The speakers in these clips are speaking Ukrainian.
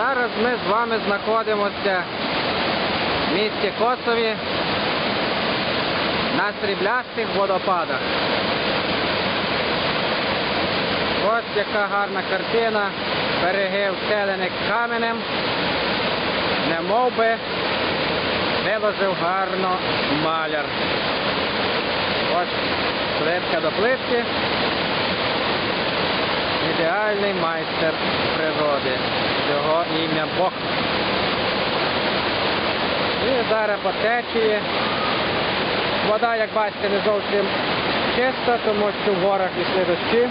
Зараз ми з вами знаходимося в місті Косові на сріблястих водопадах. Ось яка гарна картина. Береги встелені каменем. Не мов би виложив гарно маляр. Ось плитка до плитки. Ідеальний майстер природи. Його ім'я Бог. І зараз по. Вода, як бачите, не зовсім чиста, тому що в горах пішли дощі.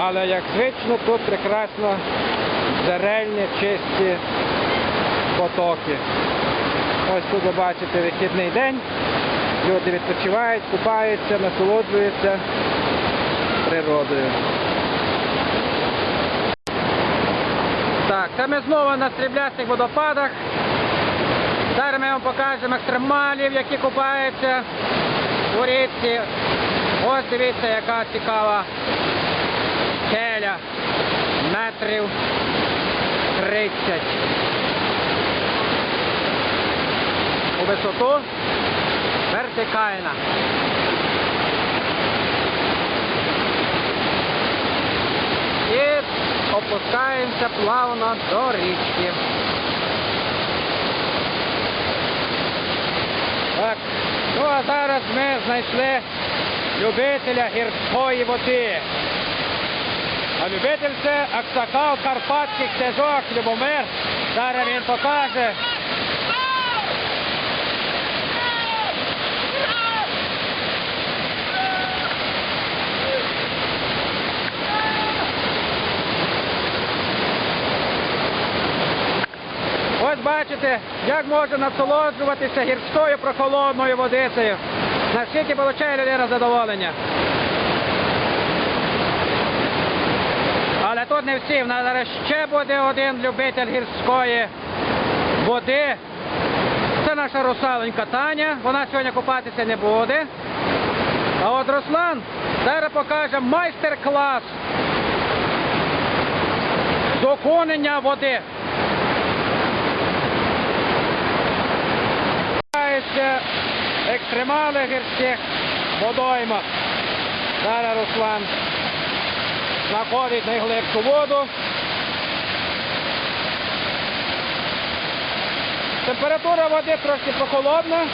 Але як звично, тут прекрасно джерельні, чисті потоки. Ось тут ви бачите вихідний день. Люди відпочивають, купаються, насолоджуються природою. Так, це ми знову на сріблястих водопадах. Зараз ми вам покажемо екстремалів, які купаються у річці. Ось дивіться, яка цікава скеля метрів 30 у висоту вертикальна. І опускаємося плавно до річки. Так, ну а зараз ми знайшли любителя гірської води. А любитель це Аксакал Карпатських стежок Любомир. Зараз він покаже. Бачите, як можна насолоджуватися гірською прохолодною водицею. Наскільки отримує людина задоволення. Але тут не всі. В нас зараз ще буде один любитель гірської води. Це наша русаленька Таня. Вона сьогодні купатися не буде. А от Руслан зараз покаже майстер-клас з окунення води. Відбуваються екстремали гірських водоймах. Зараз Руслан знаходить найглибшу воду. Температура води трошки прохолодна,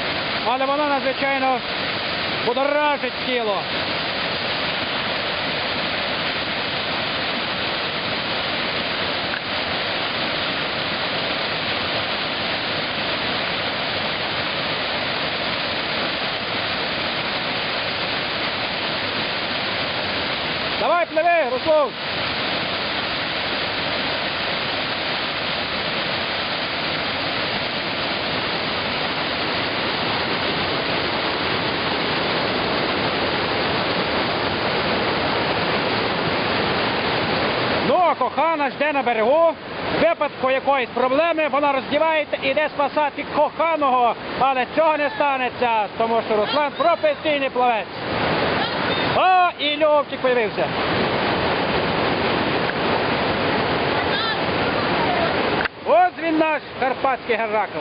але вона надзвичайно будоражить тіло. Давай, пливи, Руслан! Ну, а кохана жде на берегу. Випадку якоїсь проблеми вона роздівається і йде спасати коханого, але цього не станеться, тому що Руслан професійний плавець. О, і Льовчик появився. Ось він наш карпатський геракл.